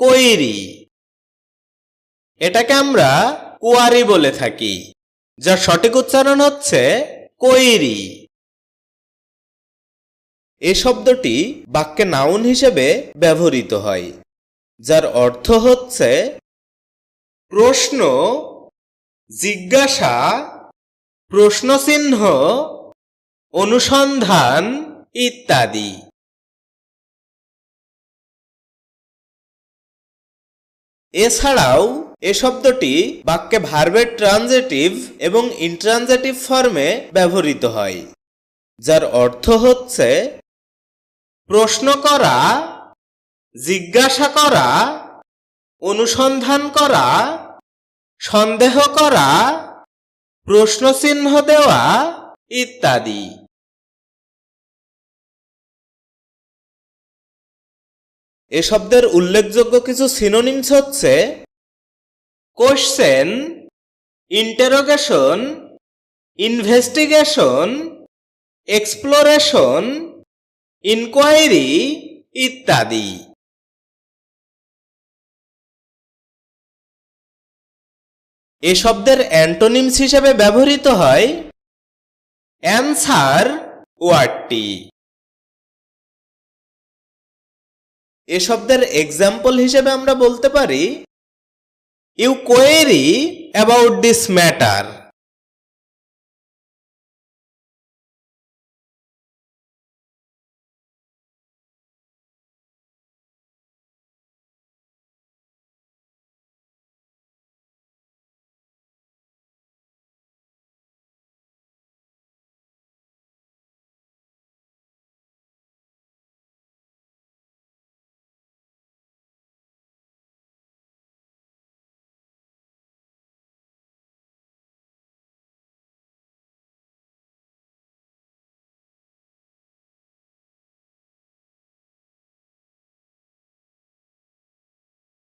কৈরি এটাকে আমরা কুয়ারি বলে থাকি, যার সঠিক উচ্চারণ হচ্ছে কৈরি এ শব্দটি বাক্যে নাউন হিসেবে ব্যবহৃত হয়, যার অর্থ হচ্ছে প্রশ্ন, জিজ্ঞাসা, প্রশ্নচিহ্ন, অনুসন্ধান ইত্যাদি। এছাড়াও, এ শব্দটি বাক্যে ভার্বের ট্রানজেটিভ এবং ইন্ট্রানজেটিভ ফর্মে ব্যবহৃত হয়, যার অর্থ হচ্ছে প্রশ্ন করা, জিজ্ঞাসা করা, অনুসন্ধান করা, সন্দেহ করা, প্রশ্নচিহ্ন দেওয়া ইত্যাদি। এ শব্দের উল্লেখযোগ্য কিছু সিনোনিমস হচ্ছে question interrogation investigation exploration inquiry ইত্যাদি। এ শব্দের অ্যান্টোনিমস হিসেবে ব্যবহৃত হয় অ্যান্সার ওয়ার্ডটি এ শব্দের এক্সাম্পল হিসেবে আমরা বলতে পারি you query about this matter